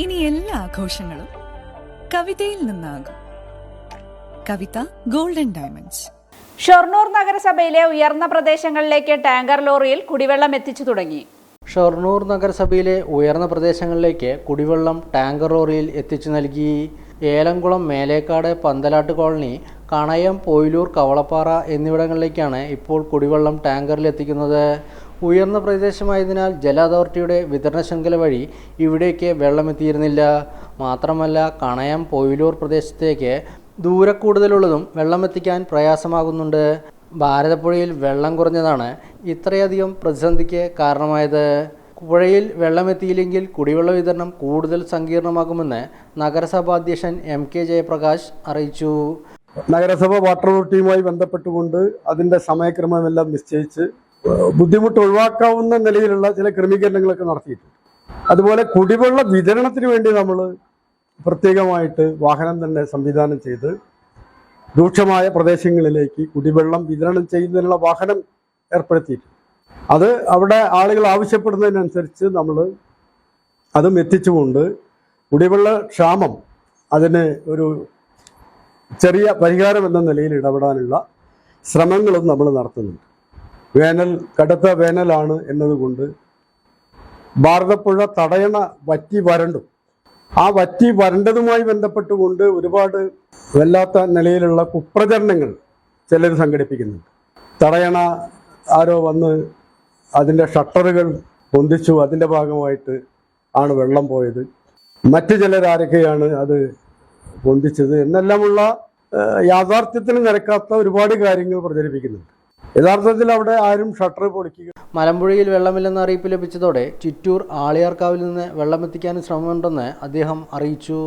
ഇനി എല്ലാ ആഘോഷങ്ങളും കവിതയിൽ നിന്നാകും. കവിത ഗോൾഡൻ ഡയമണ്ട്സ് ഷൊർണൂർ നഗരസഭയിലെ ഉയർന്ന പ്രദേശങ്ങളിലേക്ക് ടാങ്കർ ലോറിയിൽ കുടിവെള്ളം എത്തിച്ചു തുടങ്ങി. ഷൊർണൂർ നഗരസഭയിലെ ഉയർന്ന പ്രദേശങ്ങളിലേക്ക് കുടിവെള്ളം ടാങ്കർ ലോറിയിൽ എത്തിച്ചു നൽകി. ഏലംകുളം മേലേക്കാട് പന്തലാട്ട് കോളനി കണയം പോയിലൂർ കവളപ്പാറ എന്നിവിടങ്ങളിലേക്കാണ് ഇപ്പോൾ കുടിവെള്ളം ടാങ്കറിൽ എത്തിക്കുന്നത് ഉയർന്ന പ്രദേശമായതിനാൽ ജല അതോറിറ്റിയുടെ വിതരണ ശൃംഖല വഴി ഇവിടേക്ക് വെള്ളമെത്തിയിരുന്നില്ല. മാത്രമല്ല കണയം പോയിലൂർ പ്രദേശത്തേക്ക് ദൂരക്കൂടുതലുള്ളതും വെള്ളമെത്തിക്കാൻ പ്രയാസമാകുന്നുണ്ട്. ഭാരതപ്പുഴയിൽ വെള്ളം കുറഞ്ഞതാണ് ഇത്രയധികം പ്രതിസന്ധിക്ക് കാരണമായത്. പുഴയിൽ വെള്ളമെത്തിയില്ലെങ്കിൽ കുടിവെള്ള വിതരണം കൂടുതൽ സങ്കീർണമാകുമെന്ന് നഗരസഭാ അധ്യക്ഷൻ എം കെ ജയപ്രകാശ് അറിയിച്ചു. നഗരസഭ വാട്ടർ അതോറിറ്റിയുമായി ബന്ധപ്പെട്ടുകൊണ്ട് അതിന്റെ സമയക്രമമെല്ലാം നിശ്ചയിച്ച് ബുദ്ധിമുട്ട് ഒഴിവാക്കാവുന്ന നിലയിലുള്ള ചില ക്രമീകരണങ്ങളൊക്കെ നടത്തിയിട്ടുണ്ട്. അതുപോലെ കുടിവെള്ള വിതരണത്തിന് വേണ്ടി നമ്മൾ പ്രത്യേകമായിട്ട് വാഹനം തന്നെ സംവിധാനം ചെയ്ത് രൂക്ഷമായ പ്രദേശങ്ങളിലേക്ക് കുടിവെള്ളം വിതരണം ചെയ്യുന്നതിനുള്ള വാഹനം ഏർപ്പെടുത്തിയിട്ടുണ്ട്. അത് അവിടെ ആളുകൾ ആവശ്യപ്പെടുന്നതിനനുസരിച്ച് നമ്മൾ അതും എത്തിച്ചുകൊണ്ട് കുടിവെള്ള ക്ഷാമം അതിന് ഒരു ചെറിയ പരിഹാരം എന്ന നിലയിൽ ഇടപെടാനുള്ള ശ്രമങ്ങളും നമ്മൾ നടത്തുന്നുണ്ട്. വേനൽ കടുത്ത വേനലാണ് എന്നതുകൊണ്ട് ഭാരതപ്പുഴ തടയണ വറ്റി വരണ്ടു. ആ വറ്റി വരണ്ടതുമായി ബന്ധപ്പെട്ടുകൊണ്ട് ഒരുപാട് വല്ലാത്ത നിലയിലുള്ള കുപ്രചരണങ്ങൾ ചിലർ സംഘടിപ്പിക്കുന്നുണ്ട്. തടയണ ആരോ വന്ന് അതിന്റെ ഷട്ടറുകൾ പൊന്തിച്ചു അതിന്റെ ഭാഗമായിട്ട് ആണ് വെള്ളം പോയത്. മറ്റു ചിലരാരൊക്കെയാണ് അത് പൊന്തിച്ചത് എന്നെല്ലാമുള്ള യാഥാർത്ഥ്യത്തിന് നിരക്കാത്ത ഒരുപാട് കാര്യങ്ങൾ പ്രചരിപ്പിക്കുന്നുണ്ട്. യഥാർത്ഥത്തിൽ അവിടെ ആരും ഷട്ടർ പൊളിക്കുക മലമ്പുഴയിൽ വെള്ളമില്ലെന്ന അറിയിപ്പ് ലഭിച്ചതോടെ ചിറ്റൂർ ആളിയാർക്കാവിൽ നിന്ന് വെള്ളമെത്തിക്കാൻ ശ്രമമുണ്ടെന്ന് അദ്ദേഹം അറിയിച്ചു.